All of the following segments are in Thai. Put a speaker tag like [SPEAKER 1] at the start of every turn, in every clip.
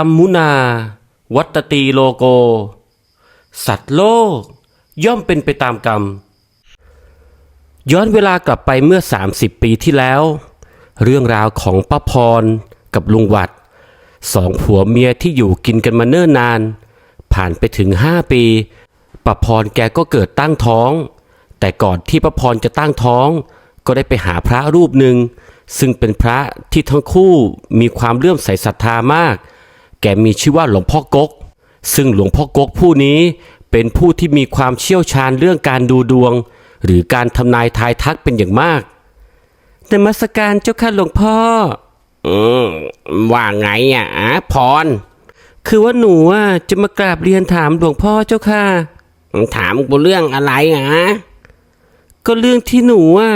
[SPEAKER 1] รมมุนา วัตตีโลโก สัตว์โลก ย่อมเป็นไปตามกรรม ย้อนเวลากลับไปเมื่อ 30 ปีที่แล้ว เรื่องราวของป้าพรกับลุงวัดสองผัวเมียที่อยู่กินกันมาเนิ่นนาน ผ่านไปถึง5ปีป้าพรแกก็เกิดตั้งท้อง แต่ก่อนที่ป้าพรจะตั้งท้อง ก็ได้ไปหาพระรูปหนึ่งซึ่งเป็นพระที่ทั้งคู่มีความเลื่อมใสศรัทธามาก แกมีชื่อว่าหลวงพ่อกก ซึ่งหลวงพ่อกกผู้นี้เป็นผู้ที่มีความเชี่ยวชาญเรื่องการดูดวง หรือการทำนายทายทักเป็นอย่างมากนมัสการเจ้าค่ะหลวงพ่อ อืมว่าไงอะอะพร คือว่าหนูอะจะมากราบเรียนถามหลวงพ่อเจ้าค่ะ ถามกูเรื่องอะไรอะก็เรื่องที่หนูอะ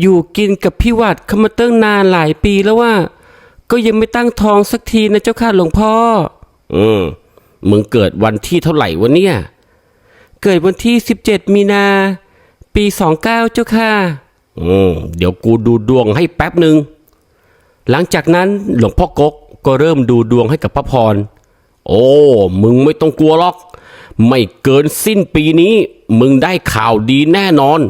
[SPEAKER 1] อยู่กินกับพี่หวัดเขามาตั้งนานหลายปีแล้วว่า ก็ยังไม่ตั้งท้องสักทีนะเจ้าค่ะหลวงพ่อ อืม มึงเกิดวันที่เท่าไหร่วะเนี่ย เกิดวันที่17มีนา ปี29เจ้าค่ะ อืม เดี๋ยวกูดูดวงให้แป๊บหนึ่ง หลังจากนั้นหลวงพ่อกกก็เริ่มดูดวงให้กับพระพร โอ้ มึงไม่ต้องกลัวหรอก ไม่เกินสิ้นปีนี้ มึงได้ข่าวดีแน่นอน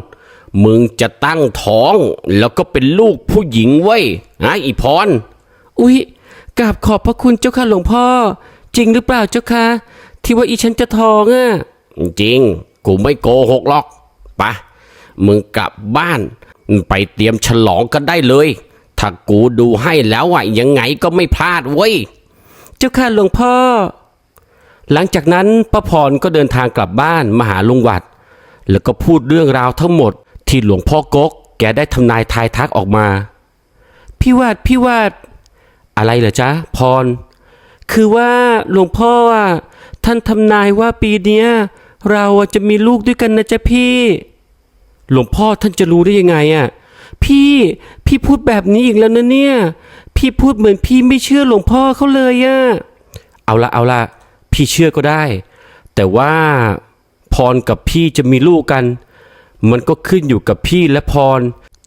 [SPEAKER 1] มึงจะตั้งท้อง แล้วก็เป็นลูกผู้หญิงเว้ยฮะอีพร อุ๊ยกราบขอบพระคุณเจ้าค่ะหลวงพ่อ จริงหรือเปล่าเจ้าค่ะที่ว่าอีฉันจะท้องอะจริง กูไม่โกหกหรอกไปะมึงกลับบ้าน ไปเตรียมฉลองกันได้เลย ถ้ากูดูให้แล้วอะยังไงก็ไม่พลาดเว้ย เจ้าค่ะหลวงพ่อ หลังจากนั้นป้าพรก็เดินทางกลับบ้านมาหาลุงหวัด แล้วก็พูดเรื่องราวทั้งหมด ที่หลวงพ่อกกแกได้ทำนายทายทักออกมา พี่วัดพี่วัด อะไรเหรอจ๊ะพร คือว่าหลวงพ่อท่านทำนายว่าปีเนี้ยเราจะมีลูกด้วยกันนะจ๊ะพี่ หลวงพ่อท่านจะรู้ได้ยังไงอะพี่พี่พูดแบบนี้อีกแล้วนะเนี่ย พี่พูดเหมือนพี่ไม่เชื่อหลวงพ่อเขาเลยอะเอาละเอาละพี่เชื่อก็ได้ แต่ว่าพรกับพี่จะมีลูกกัน มันก็ขึ้นอยู่กับพี่และพร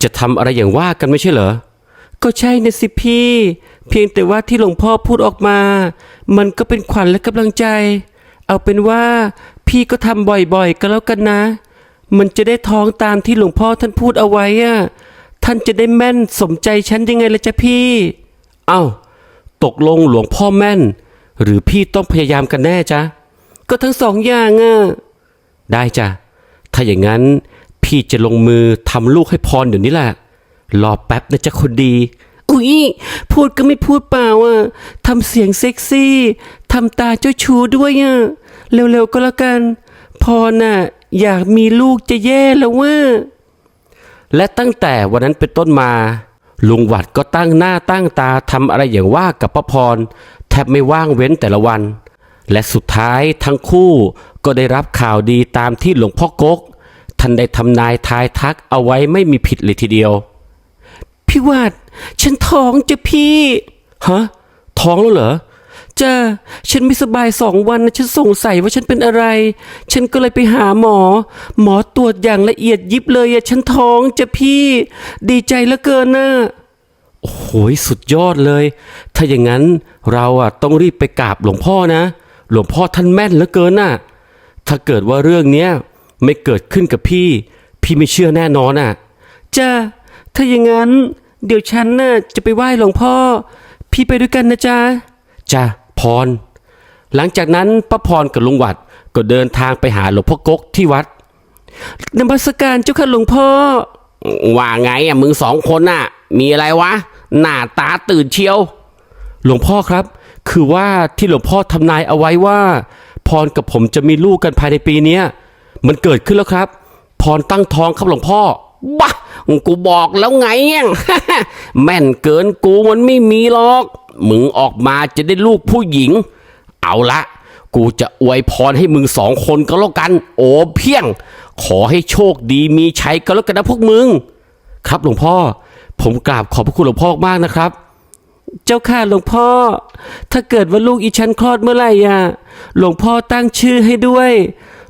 [SPEAKER 1] จะทำอะไรอย่างว่ากันไม่ใช่เหรอ ก็ใช่นะสิพี่ เพียงแต่ว่าที่หลวงพ่อพูดออกมา มันก็เป็นขวัญและกำลังใจ เอาเป็นว่าพี่ก็ทำบ่อยๆ ก็แล้วกันนะ มันจะได้ท้องตามที่หลวงพ่อท่านพูดเอาไว้อะท่านจะได้แม่นสมใจฉันยังไงล่ะจ๊ะพี่ เอ้า ตกลงหลวงพ่อแม่น หรือพี่ต้องพยายามกันแน่จ๊ะ ก็ทั้งสองอย่างอะได้จ้ะ ถ้าอย่างนั้นพี่จะลงมือทำลูกให้พรเดี๋ยวนี้แหละ รอแป๊บนะจ๊ะคนดี อุ๊ย พูดก็ไม่พูดเปล่าอะทำเสียงเซ็กซี่ทำตาเจ้าชู้ด้วยอะ เร็วๆก็แล้วกันพรน่ะ อยากมีลูกจะแย่แล้วว่า และตั้งแต่วันนั้นเป็นต้นมา ลุงหวัดก็ตั้งหน้าตั้งตาทำอะไรอย่างว่ากับป้าพร แทบไม่ว่างเว้นแต่ละวัน และสุดท้ายทั้งคู่ก็ได้รับข่าวดีตามที่หลวงพ่อกกท่านได้ทำนายทายทักเอาไว้ไม่มีผิดเลยทีเดียวพี่วัด ฉันท้องจะพี่ฮะท้องแล้วเหรอจ้าฉันไม่สบายสองวันนะฉันสงสัยว่าฉันเป็นอะไร ฉันก็เลยไปหาหมอ หมอตรวจอย่างละเอียดยิบเลยอะฉันท้องจะพี่ ดีใจเหลือเกินนะโอ้โหสุดยอดเลย ถ้าอย่างนั้นเราอะต้องรีบไปกราบหลวงพ่อนะ หลวงพ่อท่านแม่นเหลือเกินน่ะ ถ้าเกิดว่าเรื่องเนี้ยไม่เกิดขึ้นกับพี่ พี่ไม่เชื่อแน่นอนอะจ้าถ้าอย่างนั้น เดี๋ยวฉันน่ะจะไปไหว้หลวงพ่อ พี่ไปด้วยกันนะจ๊ะจ้าพร หลังจากนั้นป้าพรกับลุงหวัดก็เดินทางไปหาหลวงพ่อกกที่วัดนมัสการเจ้าค่ะหลวงพ่อ ว่าไงอะมึงสองคนน่ะ มีอะไรวะ หน้าตาตื่นเชียว หลวงพ่อครับ คือว่าที่หลวงพ่อทำนายเอาไว้ว่า พรกับผมจะมีลูกกันภายในปีเนี้ยมันเกิดขึ้นแล้วครับ พรตั้งท้องครับหลวงพ่อบ้า กูบอกแล้วไง แม่นเกินกูมันไม่มีหรอก มึงออกมาจะได้ลูกผู้หญิง เอาละ กูจะอวยพรให้มึงสองคนก็แล้วกัน โอ้เพียง ขอให้โชคดีมีชัยก็แล้วกันนะพวกมึง ครับหลวงพ่อ ผมกราบขอบพระคุณหลวงพ่อมากนะครับเจ้าค่ะหลวงพ่อ ถ้าเกิดว่าลูกอีฉันคลอดเมื่อไหร่อะ หลวงพ่อตั้งชื่อให้ด้วย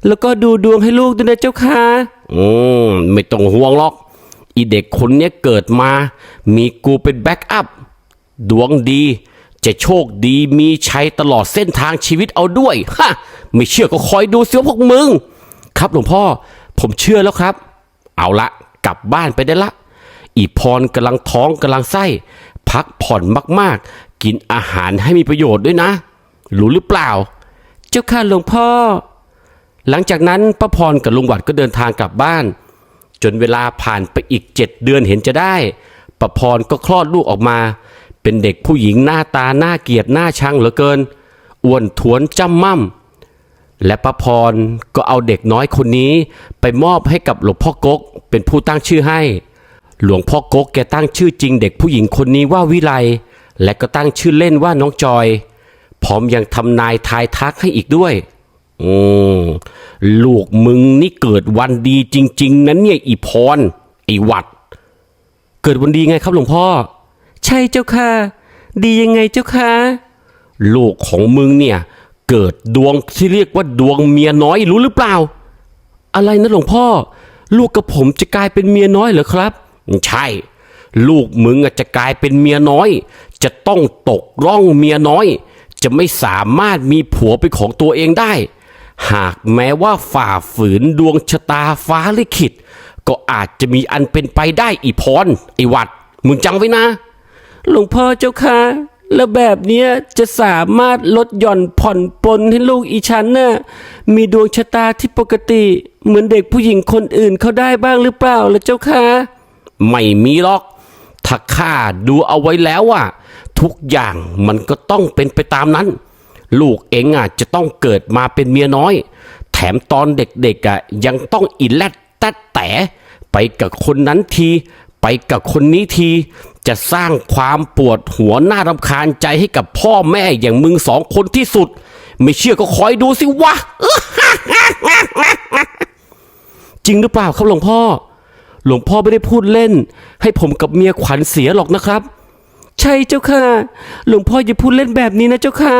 [SPEAKER 1] แล้วก็ดูดวงให้ลูกด้วยนะเจ้าค่ะ อืม ไม่ต้องห่วงหรอก อีเด็กคนนี้เกิดมา มีกูเป็นแบ็กอัพ ดวงดี จะโชคดีมีชัยตลอดเส้นทางชีวิตเอาด้วย ฮะ ไม่เชื่อก็คอยดูเสิว่าพวกมึง ครับหลวงพ่อ ผมเชื่อแล้วครับ เอาละ กลับบ้านไปได้ละ อีพรกำลังท้องกำลังไส้ พักผ่อนมากๆ กินอาหารให้มีประโยชน์ด้วยนะ รู้หรือเปล่า เจ้าค่ะหลวงพ่อ หลังจากนั้นป้าพรกับลุงหวัดก็เดินทางกลับบ้าน จนเวลาผ่านไปอีกเจ็ดเดือนเห็นจะได้ป้าพรก็คลอดลูกออกมา เป็นเด็กผู้หญิงหน้าตาหน้าเกียดหน้าชังเหลือเกิน อ้วนท้วนจำม่ำและป้าพรก็เอาเด็กน้อยคนนี้ไปมอบให้กับหลวงพ่อกกเป็นผู้ตั้งชื่อให้ หลวงพ่อกกแกตั้งชื่อจริงเด็กผู้หญิงคนนี้ว่าวิไลและก็ตั้งชื่อเล่นว่าน้องจอย พร้อมยังทำนายทายทักให้อีกด้วย อืมลูกมึงนี่เกิดวันดีจริง ๆ นั้นเนี่ยอีพรไอวัด เกิดวันดีไงครับหลวงพ่อ ใช่เจ้าค่ะ ดียังไงเจ้าค่ะลูกของมึงเนี่ย เกิดดวงที่เรียกว่าดวงเมียน้อยรู้หรือเปล่า อะไรนะหลวงพ่อ ลูกกับผมจะกลายเป็นเมียน้อยเหรอครับ ใช่ ลูกมึงอะจะกลายเป็นเมียน้อย จะต้องตกร่องเมียน้อย จะไม่สามารถมีผัวเป็นของตัวเองได้ หากแม้ว่าฝ่าฝืนดวงชะตาฟ้าลิขิต ก็อาจจะมีอันเป็นไปได้อีพรไอหวัด มึงจำไว้นะ หลวงพ่อเจ้าค่ะ แล้วแบบเนี้ยจะสามารถลดหย่อนผ่อนปลนให้ลูกอีฉันน่ะมีดวงชะตาที่ปกติ เหมือนเด็กผู้หญิงคนอื่นเขาได้บ้างหรือเปล่าล่ะเจ้าค่ะ ไม่มีหรอก ถ้าข้าดูเอาไว้แล้วอะทุกอย่างมันก็ต้องเป็นไปตามนั้น ลูกเองอะจะต้องเกิดมาเป็นเมียน้อย แถมตอนเด็กๆอะยังต้องอินแลดแตดแต่ไปกับคนนั้นทีไปกับคนนี้ที จะสร้างความปวดหัวหน่ารำคาญใจให้กับพ่อแม่อย่างมึงสองคนที่สุด ไม่เชื่อก็คอยดูสิวะจริงหรือเปล่าครับหลวงพ่อ หลวงพ่อไม่ได้พูดเล่น ให้ผมกับเมียขวัญเสียหรอกนะครับ ใช่เจ้าค่ะ หลวงพ่ออย่าพูดเล่นแบบนี้นะเจ้าค่ะ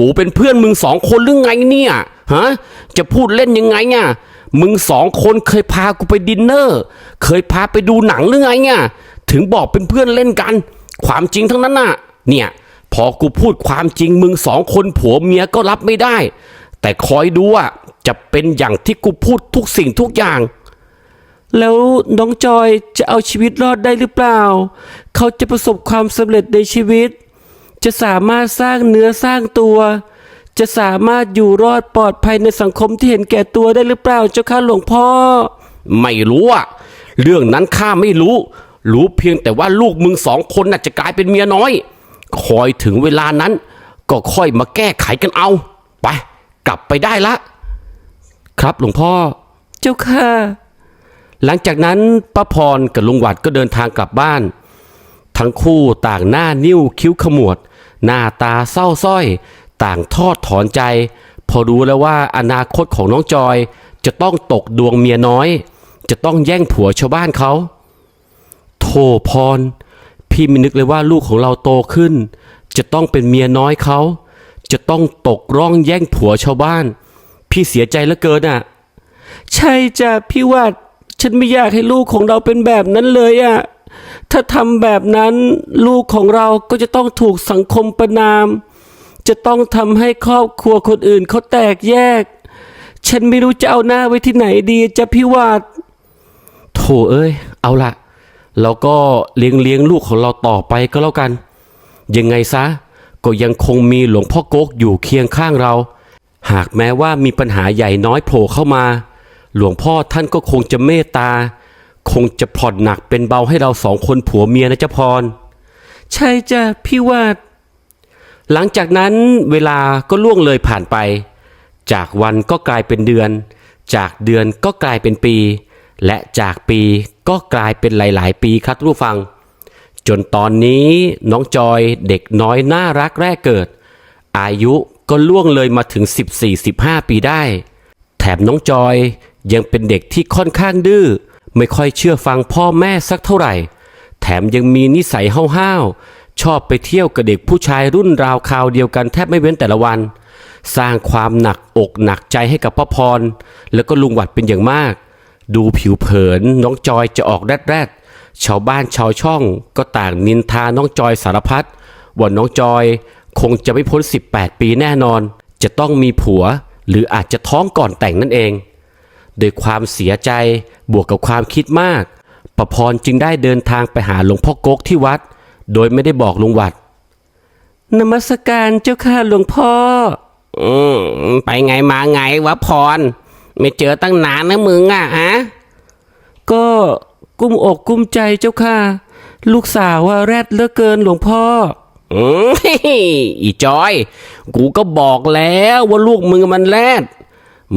[SPEAKER 1] กูเป็นเพื่อนมึงสองคนหรือไงเนี่ยฮะจะพูดเล่นยังไงอะมึงสองคนเคยพากูไปดินเนอร์ เคยพาไปดูหนังหรือไงอะถึงบอกเป็นเพื่อนเล่นกัน ความจริงทั้งนั้นน่ะ เนี่ย พอกูพูดความจริงมึงสองคนผัวเมียก็รับไม่ได้ แต่คอยดูอะจะเป็นอย่างที่กูพูดทุกสิ่งทุกอย่าง แล้วน้องจอยจะเอาชีวิตรอดได้หรือเปล่า เขาจะประสบความสำเร็จในชีวิต จะสามารถสร้างเนื้อสร้างตัว จะสามารถอยู่รอดปลอดภัยในสังคมที่เห็นแก่ตัวได้หรือเปล่าเจ้าค่ะหลวงพ่อ ไม่รู้อะเรื่องนั้นข้าไม่รู้ รู้เพียงแต่ว่าลูกมึงสองคนน่ะจะกลายเป็นเมียน้อย คอยถึงเวลานั้น ก็ค่อยมาแก้ไขกันเอา ไป กลับไปได้ละ ครับหลวงพ่อ เจ้าค่ะ หลังจากนั้นป้าพรกับลุงหวัดก็เดินทางกลับบ้าน ทั้งคู่ต่างหน้านิ้วคิ้วขมวด หน้าตาเศร้าส้อย ต่างทอดถอนใจ พอรู้แล้วว่าอนาคตของน้องจอย จะต้องตกดวงเมียน้อย จะต้องแย่งผัวชาวบ้านเขาโธ่พร พี่ม่นึกเลยว่าลูกของเราโตขึ้น จะต้องเป็นเมียน้อยเขา จะต้องตกร่องแย่งผัวชาวบ้าน พี่เสียใจเหลือเกินอะ ใช่จ้ะพี่วัดฉันไม่อยากให้ลูกของเราเป็นแบบนั้นเลยอะ ถ้าทำแบบนั้นลูกของเราก็จะต้องถูกสังคมประนาม จะต้องทำให้ครอบครัวคนอื่นเขาแตกแยก ฉันไม่รู้จะเอาหน้าไว้ที่ไหนดีจะพี่วัดโถเอ้ย เอาละเราก็เลี้ยงเลี้ยงลูกของเราต่อไปก็แล้วกัน ยังไงซะ ก็ยังคงมีหลวงพ่อโกกอยู่เคียงข้างเรา หากแม้ว่ามีปัญหาใหญ่น้อยโผล่เข้ามา หลวงพ่อท่านก็คงจะเมตตา คงจะผ่อนหนักเป็นเบาให้เราสองคนผัวเมียนะเจ้าพร ใช่จ้ะพี่วาดหลังจากนั้นเวลาก็ล่วงเลยผ่านไป จากวันก็กลายเป็นเดือน จากเดือนก็กลายเป็นปี และจากปีก็กลายเป็นหลาย ๆ ปีครับทุกผัง จนตอนนี้น้องจอยเด็กน้อยน่ารักแรกเกิด อายุก็ล่วงเลยมาถึง 14-15 ปีได้ แถมน้องจอยยังเป็นเด็กที่ค่อนข้างดื้อ ไม่ค่อยเชื่อฟังพ่อแม่สักเท่าไหร่ แถมยังมีนิสัยห้าวๆ ชอบไปเที่ยวกับเด็กผู้ชายรุ่นราวคราวเดียวกันแทบไม่เว้นแต่ละวัน สร้างความหนักอกหนักใจให้กับพ่อพร แล้วก็ลุงหวัดเป็นอย่างมาก ดูผิวเผินน้องจอยจะออกแรดๆชาวบ้านชาวช่องก็ต่างนินทาน้องจอยสารพัดว่าน้องจอยคงจะไม่พ้น 18 ปีแน่นอน จะต้องมีผัว หรืออาจจะท้องก่อนแต่งนั่นเอง โดยความเสียใจบวกกับความคิดมาก ประพรจึงได้เดินทางไปหาหลวงพ่อโกกที่วัด โดยไม่ได้บอกลุงวัด นมัสการเจ้าค่ะหลวงพ่อ
[SPEAKER 2] อืมไปไงมาไงวะพร ไม่เจอตั้งนานนะมึงอะฮะ
[SPEAKER 1] ก็กุ้มอกกุ้มใจเจ้าค่ะ ลูกสาวว่าแรดเหลือเกินหลวงพ่อ
[SPEAKER 2] อืมอีจอย กูก็บอกแล้วว่าลูกมึงมันแรด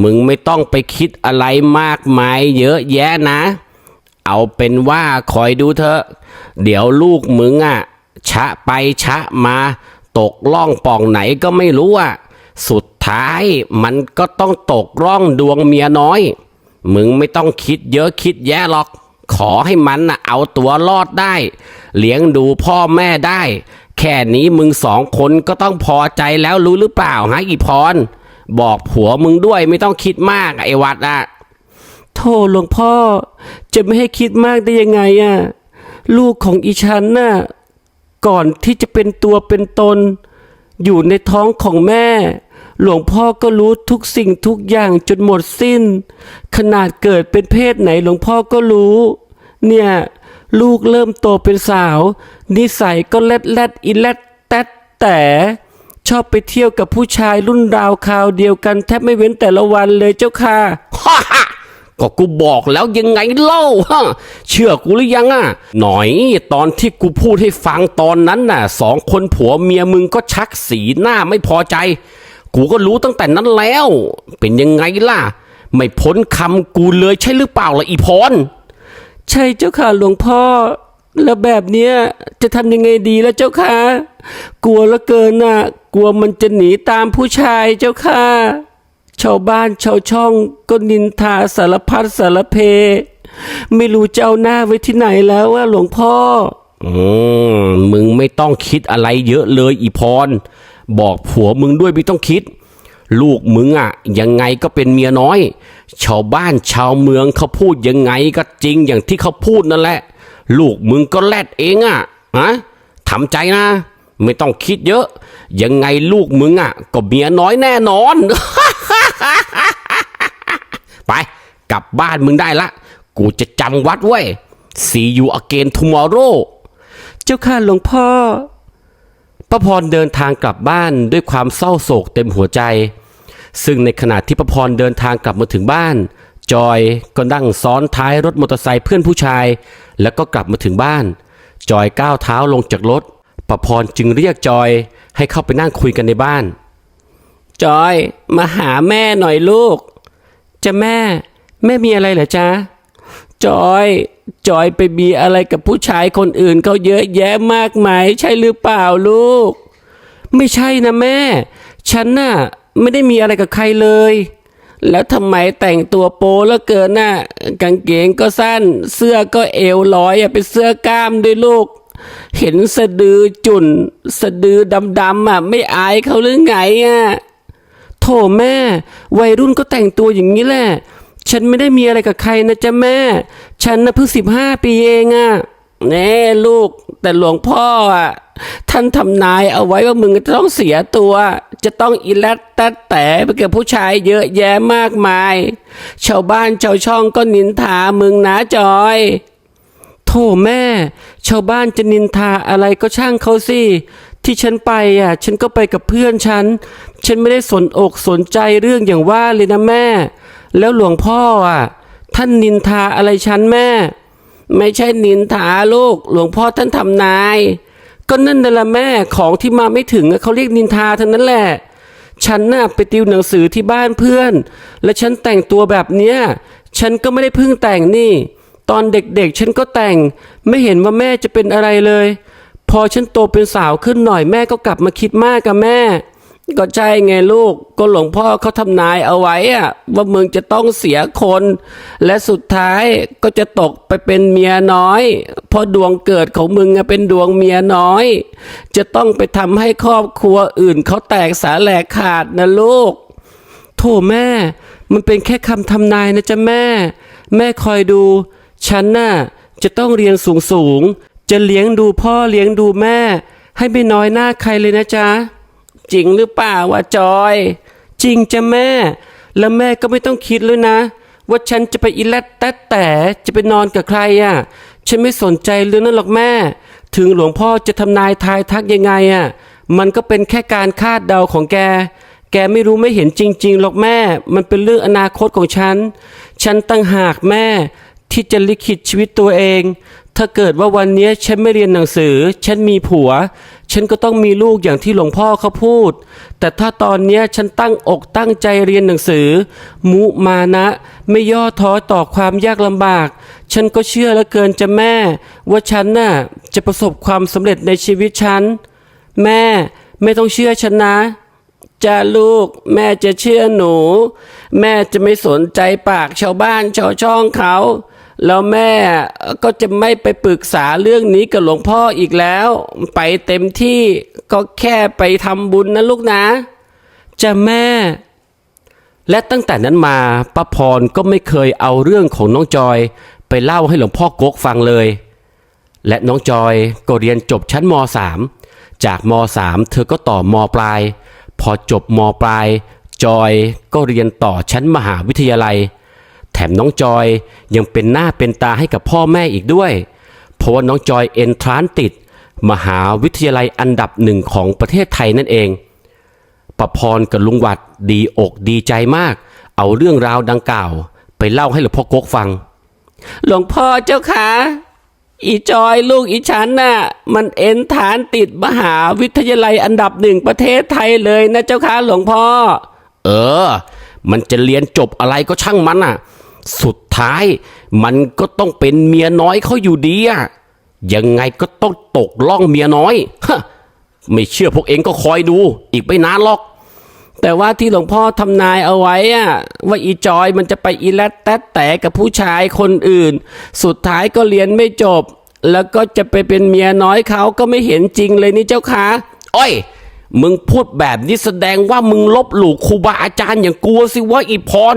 [SPEAKER 2] มึงไม่ต้องไปคิดอะไรมากมายเยอะแยะนะ เอาเป็นว่าคอยดูเถอะ เดี๋ยวลูกมึงอะ ชะไปชะมา ตกล่องป่องไหนก็ไม่รู้อะ สุดท้ายมันก็ต้องตกร่องดวงเมียน้อย มึงไม่ต้องคิดเยอะคิดแยะหรอก ขอให้มันน่ะเอาตัวรอดได้ เลี้ยงดูพ่อแม่ได้ แค่นี้มึงสองคนก็ต้องพอใจแล้วรู้หรือเปล่าฮะอีพร บอกผัวมึงด้วยไม่ต้องคิดมากไอ้วัดอะ
[SPEAKER 1] โธ่หลวงพ่อ จะไม่ให้คิดมากได้ยังไงอะลูกของอีฉันน่ะก่อนที่จะเป็นตัวเป็นตน อยู่ในท้องของแม่ หลวงพ่อก็รู้ทุกสิ่งทุกอย่างจนหมดสิ้น ขนาดเกิดเป็นเพศไหนหลวงพ่อก็รู้ เนี่ย ลูกเริ่มโตเป็นสาว นิสัยก็เล็ดแลดอีแลดแตดแต่ ชอบไปเที่ยวกับผู้ชายรุ่นราวคราวเดียวกันแทบไม่เว้นแต่ละวันเลยเจ้าค่ะ
[SPEAKER 2] ฮ่าฮ่าก็กูบอกแล้วยังไงเล่าฮะเชื่อกูหรือยังอะ หน่อยตอนที่กูพูดให้ฟังตอนนั้นน่ะสองคนผัวเมียมึงก็ชักสีหน้าไม่พอใจ กูก็รู้ตั้งแต่นั้นแล้ว เป็นยังไงล่ะ ไม่พ้นคำกูเลยใช่หรือเปล่าล่ะอีพร
[SPEAKER 1] ใช่เจ้าค่ะหลวงพ่อ แล้วแบบเนี้ยจะทำยังไงดีแล้วเจ้าค่ะ กลัวลือเกินน่ะ กลัวมันจะหนีตามผู้ชายเจ้าค่ะ ชาวบ้านชาวช่องก็นินทาสารพัดสารเพ ไม่รู้จะเอาหน้าไว้ที่ไหนแล้วว่าหลวงพ่อ
[SPEAKER 2] อืมมึงไม่ต้องคิดอะไรเยอะเลยอีพร บอกผัวมึงด้วยไม่ต้องคิด ลูกมึงอะยังไงก็เป็นเมียน้อย ชาวบ้านชาวเมืองเขาพูดยังไงก็จริงอย่างที่เขาพูดนั่นแหละ ลูกมึงก็แลดเองอะฮะทำใจนะ ไม่ต้องคิดเยอะ ยังไงลูกมึงอะก็เมียน้อยแน่นอน ไป กลับบ้านมึงได้ละ กูจะจำวัดไว้ See you again tomorrow
[SPEAKER 1] เจ้าค่ะหลวงพ่อป้าพรเดินทางกลับบ้านด้วยความเศร้าโศกเต็มหัวใจ ซึ่งในขณะที่ป้าพรเดินทางกลับมาถึงบ้าน จอยก็นั่งซ้อนท้ายรถมอเตอร์ไซค์เพื่อนผู้ชาย แล้วก็กลับมาถึงบ้าน จอยก้าวเท้าลงจากรถป้าพรจึงเรียกจอยให้เข้าไปนั่งคุยกันในบ้าน จอยมาหาแม่หน่อยลูก จะแม่ แม่มีอะไรเหรอจ๊ะ จอย จอยไปมีอะไรกับผู้ชายคนอื่นเขาเยอะแยะมากมายใช่หรือเปล่าลูก ไม่ใช่นะแม่ ฉันน่ะไม่ได้มีอะไรกับใครเลย แล้วทำไมแต่งตัวโป๊แล้วเกินน่ะกางเกงก็สั้น เสื้อก็เอวลอยอะเป็นเสื้อกล้ามด้วยลูก เห็นสะดือจุนสะดือดำๆอะไม่อายเขาหรือไงอะโถแม่ วัยรุ่นก็แต่งตัวอย่างนี้แหละ ฉันไม่ได้มีอะไรกับใครนะจ๊ะแม่ ฉันนะเพิ่งสิบห้าปีเองอะ แน่ลูก แต่หลวงพ่ออะท่านทำนายเอาไว้ว่ามึงจะต้องเสียตัว จะต้องอีแลดแตดแต่ไปกับผู้ชายเยอะแยะมากมาย ชาวบ้านชาวช่องก็นินทามึงนะจอยโธ่แม่ ชาวบ้านจะนินทาอะไรก็ช่างเขาสิที่ฉันไปอะ ฉันก็ไปกับเพื่อนฉัน ฉันไม่ได้สนอกสนใจเรื่องอย่างว่าเลยนะแม่ แล้วหลวงพ่ออะ ท่านนินทาอะไรฉันแม่ ไม่ใช่นินทาลูก หลวงพ่อท่านทำนาย ก็นั่นน่ะละแม่ของที่มาไม่ถึงเขาเรียกนินทาทั้งนั้นแหละ ฉันน่ะไปติวหนังสือที่บ้านเพื่อน และฉันแต่งตัวแบบเนี้ยฉันก็ไม่ได้พิ่งแต่งนี่ ตอนเด็กๆ ฉันก็แต่ง ไม่เห็นว่าแม่จะเป็นอะไรเลย พอฉันโตเป็นสาวขึ้นหน่อยแม่ก็กลับมาคิดมากกับแม่ ก็ใช่ไงลูกก็หลวงพ่อเขาทำนายเอาไว้อะว่ามึงจะต้องเสียคน และสุดท้ายก็จะตกไปเป็นเมียน้อย เพราะดวงเกิดของมึงเป็นดวงเมียน้อย จะต้องไปทำให้ครอบครัวอื่นเขาแตกสาแหลกขาดนะลูกโถแม่ มันเป็นแค่คำทำนายนะจ๊ะแม่ แม่คอยดู ฉันน่ะจะต้องเรียนสูงสูงจะเลี้ยงดูพ่อเลี้ยงดูแม่ ให้ไม่น้อยหน้าใครเลยนะจ๊ะ
[SPEAKER 2] จริงหรือเปล่าวะจอย
[SPEAKER 1] จริงจ้ะแม่ แล้วแม่ก็ไม่ต้องคิดเลยนะ ว่าฉันจะไปอีแลดแต่แต่จะไปนอนกับใครอะ ฉันไม่สนใจเรื่องนั้นหรอกแม่ ถึงหลวงพ่อจะทำนายทายทักยังไงอะ มันก็เป็นแค่การคาดเดาของแก แกไม่รู้ไม่เห็นจริง ๆ หรอกแม่ มันเป็นเรื่องอนาคตของฉัน ฉันตั้งหากแม่ ที่จะลิขิตชีวิตตัวเอง ถ้าเกิดว่าวันนี้ฉันไม่เรียนหนังสือ ฉันมีผัว ฉันก็ต้องมีลูกอย่างที่หลวงพ่อเขาพูด แต่ถ้าตอนนี้ฉันตั้งอกตั้งใจเรียนหนังสือ มุมานะไม่ย่อท้อต่อความยากลำบาก ฉันก็เชื่อเหลือเกินจะแม่ ว่าฉันน่ะจะประสบความสำเร็จในชีวิตฉัน แม่ไม่ต้องเชื่อฉันนะจ้าลูกแม่จะเชื่อหนู แม่จะไม่สนใจปากชาวบ้านชาวช่องเขา แล้วแม่ก็จะไม่ไปปรึกษาเรื่องนี้กับหลวงพ่ออีกแล้ว ไปเต็มที่ก็แค่ไปทำบุญนะลูกนะจะแม่ และตั้งแต่นั้นมาป้าพรก็ไม่เคยเอาเรื่องของน้องจอย ไปเล่าให้หลวงพ่อกกฟังเลย และน้องจอยก็เรียนจบชั้นม .3 จากม .3 เธอก็ต่อมปลาย พอจบมปลาย จอยก็เรียนต่อชั้นมหาวิทยาลัย แถมน้องจอยยังเป็นหน้าเป็นตาให้กับพ่อแม่อีกด้วย เพราะว่าน้องจอยเอนทรานติด มหาวิทยาลัยอันดับหนึ่งของประเทศไทยนั่นเองประพรกับลุงวัดดีอกดีใจมาก เอาเรื่องราวดังกล่าว ไปเล่าให้หลวงพ่อกกฟัง หลวงพ่อเจ้าขาอีจอยลูกอีฉันน่ะ มันเอ็นฐานติดมหาวิทยาลัยอันดับหนึ่งประเทศไทยเลยนะเจ้าค่ะหลวงพ่อ
[SPEAKER 2] เออ มันจะเรียนจบอะไรก็ช่างมันอะ สุดท้าย มันก็ต้องเป็นเมียน้อยเขาอยู่ดีอะยังไงก็ต้องตกล่องเมียน้อยฮะไม่เชื่อพวกเองก็คอยดู อีกไม่นานหรอก
[SPEAKER 1] แต่ว่าที่หลวงพ่อทำนายเอาไว้อะว่าอีจอยมันจะไปอีแลตแตดแต่กับผู้ชายคนอื่น สุดท้ายก็เรียนไม่จบ แล้วก็จะไปเป็นเมียน้อยเขาก็ไม่เห็นจริงเลยนี่เจ้าค่ะ
[SPEAKER 2] อ้อยมึงพูดแบบนี้แสดงว่ามึงลบหลู่ครูบาอาจารย์อย่างกูสิว่าอีพร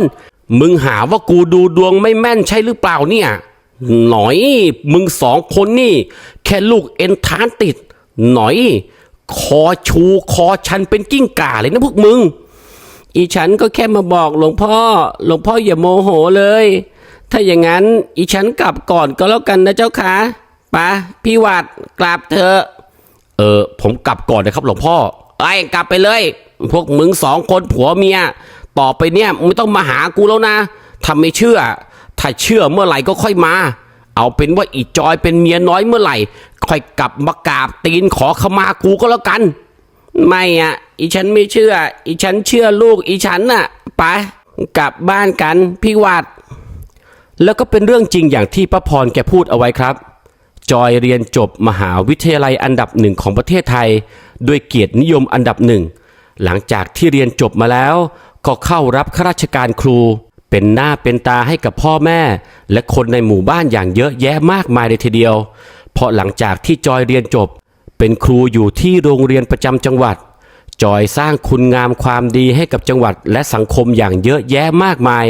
[SPEAKER 2] มึงหาว่ากูดูดวงไม่แม่นใช่หรือเปล่าเนี่ย หน่อย มึงสองคนนี่ แค่ลูกเอ็นทานติด หน่อย คอชูคอชันเป็นกิ้งก่าเลยนะพวกมึง
[SPEAKER 1] อีฉันก็แค่มาบอกหลวงพ่อ หลวงพ่ออย่าโมโหเลย ถ้าอย่างนั้นอีฉันกลับก่อนก็แล้วกันนะเจ้าค่ะปะพี่วัดกลับเถอะ
[SPEAKER 2] เออ ผมกลับก่อนนะครับ หลวงพ่อไอ้กลับไปเลย พวกมึงสองคนผัวเมีย ต่อไปเนี่ยมึงไม่ต้องมาหากูแล้วนะถ้าไม่เชื่อ ถ้าเชื่อเมื่อไหร่ก็ค่อยมา เอาเป็นว่าอีจอยเป็นเมียน้อยเมื่อไหร่ ค่อยกลับมากราบตีนขอขมากูก็แล้วกัน
[SPEAKER 1] ไม่อะ อีฉันไม่เชื่อ อีฉันเชื่อลูก อีฉันน่ะไปกลับบ้านกันพี่วัดแล้วก็เป็นเรื่องจริงอย่างที่ป้าพรแกพูดเอาไว้ครับ จอยเรียนจบมหาวิทยาลัยอันดับหนึ่งของประเทศไทย ด้วยเกียรตินิยมอันดับหนึ่งหลังจากที่เรียนจบมาแล้ว ก็เข้ารับข้าราชการครู เป็นหน้าเป็นตาให้กับพ่อแม่ และคนในหมู่บ้านอย่างเยอะแยะมากมายเลยทีเดียว เพราะหลังจากที่จอยเรียนจบ เป็นครูอยู่ที่โรงเรียนประจำจังหวัด จอยสร้างคุณงามความดีให้กับจังหวัดและสังคมอย่างเยอะแยะมากมาย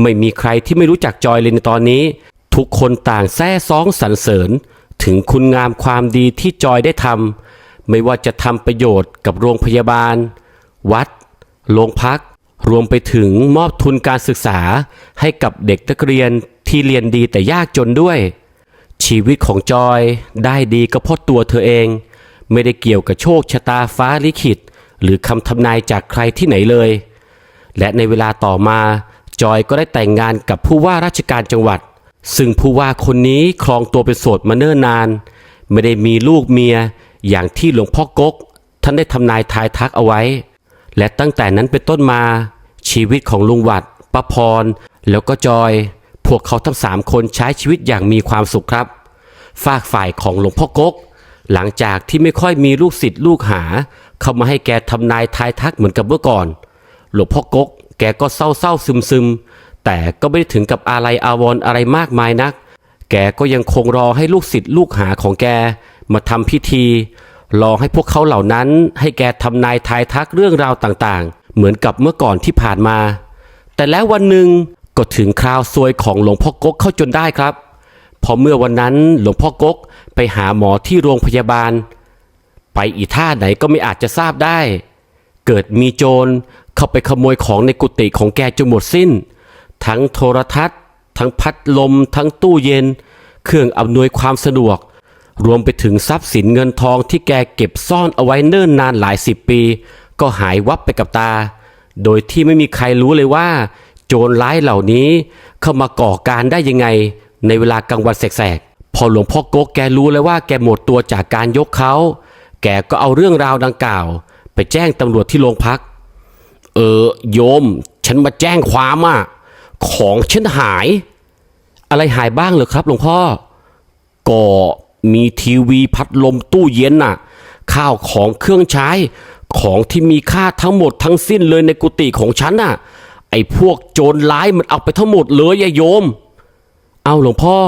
[SPEAKER 1] ไม่มีใครที่ไม่รู้จักจอยเลยในตอนนี้ ทุกคนต่างแซ่ซ้องสรรเสริญ ถึงคุณงามความดีที่จอยได้ทำไม่ว่าจะทำประโยชน์กับโรงพยาบาล วัด โรงพัก รวมไปถึงมอบทุนการศึกษาให้กับเด็กนักเรียนที่เรียนดีแต่ยากจนด้วย ชีวิตของจอยได้ดีก็เพราะตัวเธอเอง ไม่ได้เกี่ยวกับโชคชะตาฟ้าลิขิต หรือคำทำนายจากใครที่ไหนเลย และในเวลาต่อมาจอยก็ได้แต่งงานกับผู้ว่าราชการจังหวัด ซึ่งผู้ว่าคนนี้ครองตัวเป็นโสดมาเนิ่นนาน ไม่ได้มีลูกเมียอย่างที่หลวงพ่อกก ท่านได้ทำนายทายทักเอาไว้ และตั้งแต่นั้นเป็นต้นมา ชีวิตของลุงวัดป้าพร แล้วก็จอย พวกเขาทั้งสามคนใช้ชีวิตอย่างมีความสุขครับ ฝากฝ่ายของหลวงพ่อกก หลังจากที่ไม่ค่อยมีลูกศิษย์ลูกหา เข้ามาให้แกทำนายทายทักเหมือนกับเมื่อก่อน หลวงพ่อกก แกก็เศร้าเศร้าซึมซึมๆ แต่ก็ไม่ได้ถึงกับอาลัยอาวรณ์อะไรมากมายนัก แกก็ยังคงรอให้ลูกศิษย์ลูกหาของแกมาทำพิธีรอให้พวกเขาเหล่านั้นให้แกทำนายทายทักเรื่องราวต่าง เหมือนกับเมื่อก่อนที่ผ่านมา แต่แล้ววันหนึ่งก็ถึงคราวซวยของหลวงพ่อกกเข้าจนได้ครับ พอเมื่อวันนั้นหลวงพ่อกกไปหาหมอที่โรงพยาบาล ไปอีท่าไหนก็ไม่อาจจะทราบได้ เกิดมีโจรเข้าไปขโมยของในกุฏิของแกจนหมดสิ้น ทั้งโทรทัศน์ ทั้งพัดลม ทั้งตู้เย็น เครื่องอำนวยความสะดวก รวมไปถึงทรัพย์สินเงินทองที่แกเก็บซ่อนเอาไว้เนิ่นนานหลายสิบปี ก็หายวับไปกับตา โดยที่ไม่มีใครรู้เลยว่า โจรร้ายเหล่านี้เข้ามาก่อการได้ยังไง ในเวลากลางวันแสกๆ พอหลวงพ่อโก๊กแกรู้แล้วว่าแกหมดตัวจากการยกเขา แกก็เอาเรื่องราวดังกล่าว ไปแจ้งตำรวจที่โรงพัก
[SPEAKER 2] เออโยม ฉันมาแจ้งความอะของฉันหาย
[SPEAKER 1] อะไรหายบ้างเหรอครับหลวงพ่อ
[SPEAKER 2] ก็มีทีวีพัดลมตู้เย็นน่ะ ข้าวของเครื่องใช้ ของที่มีค่าทั้งหมดทั้งสิ้นเลยในกุฏิของฉันน่ะ ไอ้พวกโจรร้ายมันเอาไปทั้งหมดเลยอะโยม
[SPEAKER 1] เอาหลวงพ่อ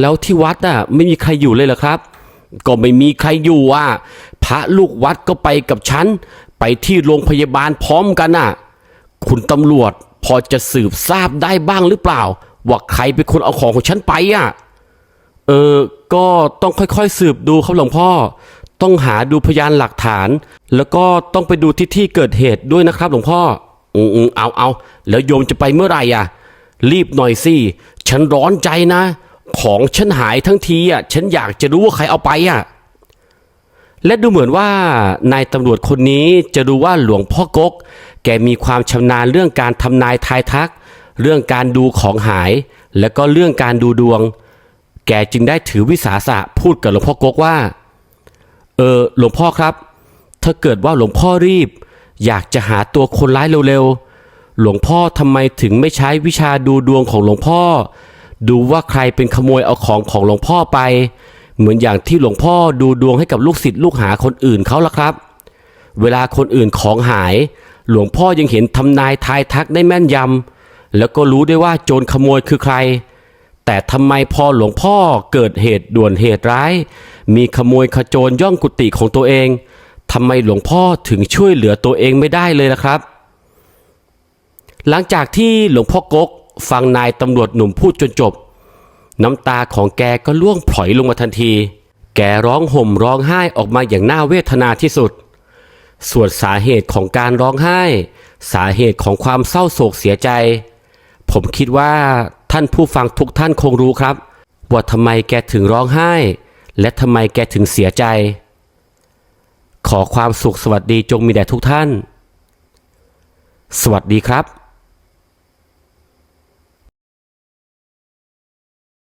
[SPEAKER 1] แล้วที่วัดอะไม่มีใครอยู่เลยเหรอครับ
[SPEAKER 2] ก็ไม่มีใครอยู่อะ พระลูกวัดก็ไปกับฉัน ไปที่โรงพยาบาลพร้อมกันน่ะ คุณตำรวจพอจะสืบทราบได้บ้างหรือเปล่า ว่าใครเป็นคนเอาของของฉันไปอะ
[SPEAKER 1] เออ ก็ต้องค่อยๆสืบดูครับหลวงพ่อ ต้องหาดูพยานหลักฐาน แล้วก็ต้องไปดูที่ที่เกิดเหตุด้วยนะครับ หลวงพ่อ
[SPEAKER 2] อืมอืมเอาเอาแล้วโยมจะไปเมื่อไหร่อะ รีบหน่อยสิ ฉันร้อนใจนะ ของฉันหายทั้งทีอะ ฉันอยากจะรู้ว่าใครเอาไปอะ
[SPEAKER 1] และดูเหมือนว่านายตำรวจคนนี้จะรู้ว่าหลวงพ่อกก แกมีความชำนาญเรื่องการทำนายทายทัก เรื่องการดูของหาย และก็เรื่องการดูดวง แกจึงได้ถือวิสาสะพูดกับหลวงพ่อกกว่า เออหลวงพ่อครับ ถ้าเกิดว่าหลวงพ่อรีบ อยากจะหาตัวคนร้ายเร็วๆ หลวงพ่อทำไมถึงไม่ใช้วิชาดูดวงของหลวงพ่อ ดูว่าใครเป็นขโมยเอาของของหลวงพ่อไป เหมือนอย่างที่หลวงพ่อดูดวงให้กับลูกศิษย์ลูกหาคนอื่นเขาละครับ เวลาคนอื่นของหาย หลวงพ่อยังเห็นทำนายทายทักได้แม่นยำแล้วก็รู้ได้ว่าโจรขโมยคือใคร แต่ทำไมพอหลวงพ่อเกิดเหตุด่วนเหตุร้าย มีขโมยขโจรย่องกุฏิของตัวเองทำไมหลวงพ่อถึงช่วยเหลือตัวเองไม่ได้เลยล่ะครับ หลังจากที่หลวงพ่อกกฟังนายตำรวจหนุ่มพูดจนจบ น้ำตาของแกก็ล่วงพลอยลงมาทันที แกร้องห่มร้องไห้ออกมาอย่างน่าเวทนาที่สุด ส่วนสาเหตุของการร้องไห้ สาเหตุของความเศร้าโศกเสียใจ ผมคิดว่าท่านผู้ฟังทุกท่านคงรู้ครับว่าทำไมแกถึงร้องไห้ และทำไมแกถึงเสียใจ ขอความสุขสวัสดีจงมีแด่ทุกท่าน สวัสดีครับ